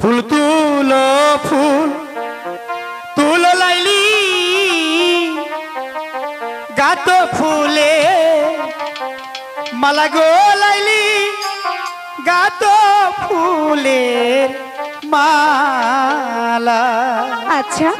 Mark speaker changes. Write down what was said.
Speaker 1: ফুল তুল ফুল তুল লাইলি। গাত ফুলে মালা গো লাইলি। গাত ফুলে মালা। আচ্ছা।